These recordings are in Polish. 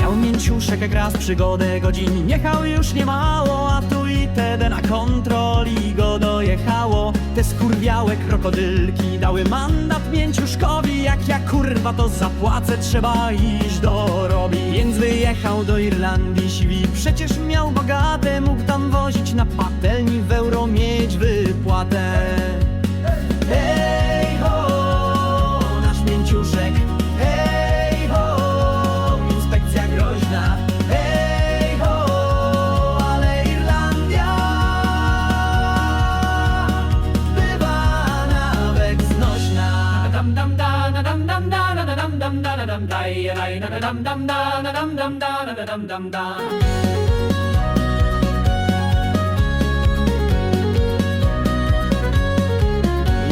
Miał mięciuszek jak raz przygodę godzin Jechał już niemało, a tu i tedy na dojechało Te skurwiałe krokodylki dały mandat mięciuszkowi Jak ja kurwa to zapłacę, trzeba iść do robi. Więc wyjechał do Irlandii siwi Przecież miał bogate, mógł tam wozić na patelni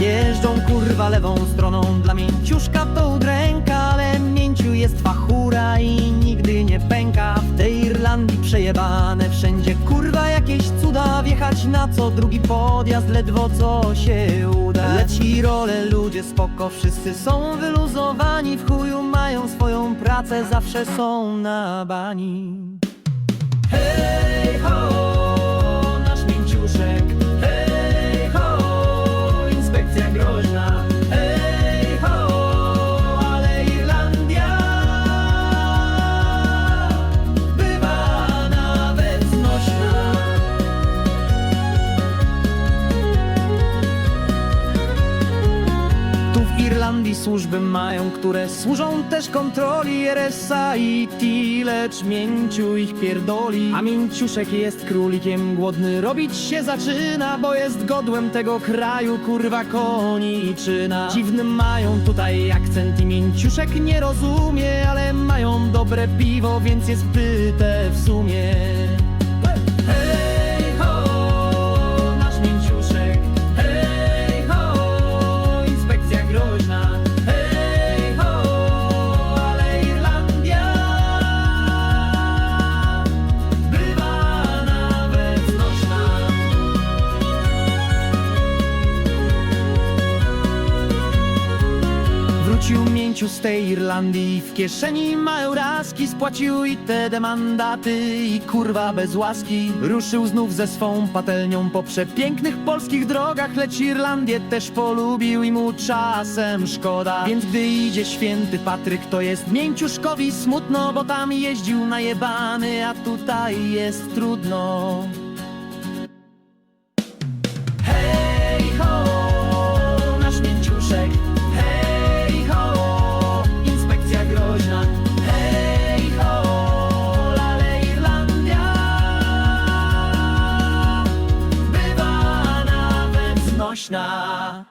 Jeżdżą kurwa lewą stroną Dla mięciuszka to udręka Ale mięciu jest fachura i nigdy nie pęka przejebane wszędzie. Kurwa jakieś cuda Wjechać na co? Drugi podjazd Ledwo co się uda. Leci rolę ludzie spoko Wszyscy są wyluzowani. W chuju mają swoją pracę Zawsze są na bani. Hej ho, Irlandii służby mają, które służą też kontroli RSA i T, lecz mięciu ich pierdoli. A mięciuszek jest królikiem głodny, robić się zaczyna, bo jest godłem tego kraju, kurwa koni i czyna. Dziwny mają tutaj akcent i mięciuszek nie rozumie, ale mają dobre piwo, więc jest pyte w sumie. Hej Mięciu z tej Irlandii. W kieszeni ma euraski Spłacił i te mandaty I kurwa bez łaski Ruszył znów ze swą patelnią. Po przepięknych polskich drogach Lecz Irlandię też polubił I mu czasem szkoda. Więc gdy idzie święty Patryk To jest mięciuszkowi smutno Bo tam jeździł najebany A tutaj jest trudno вічна.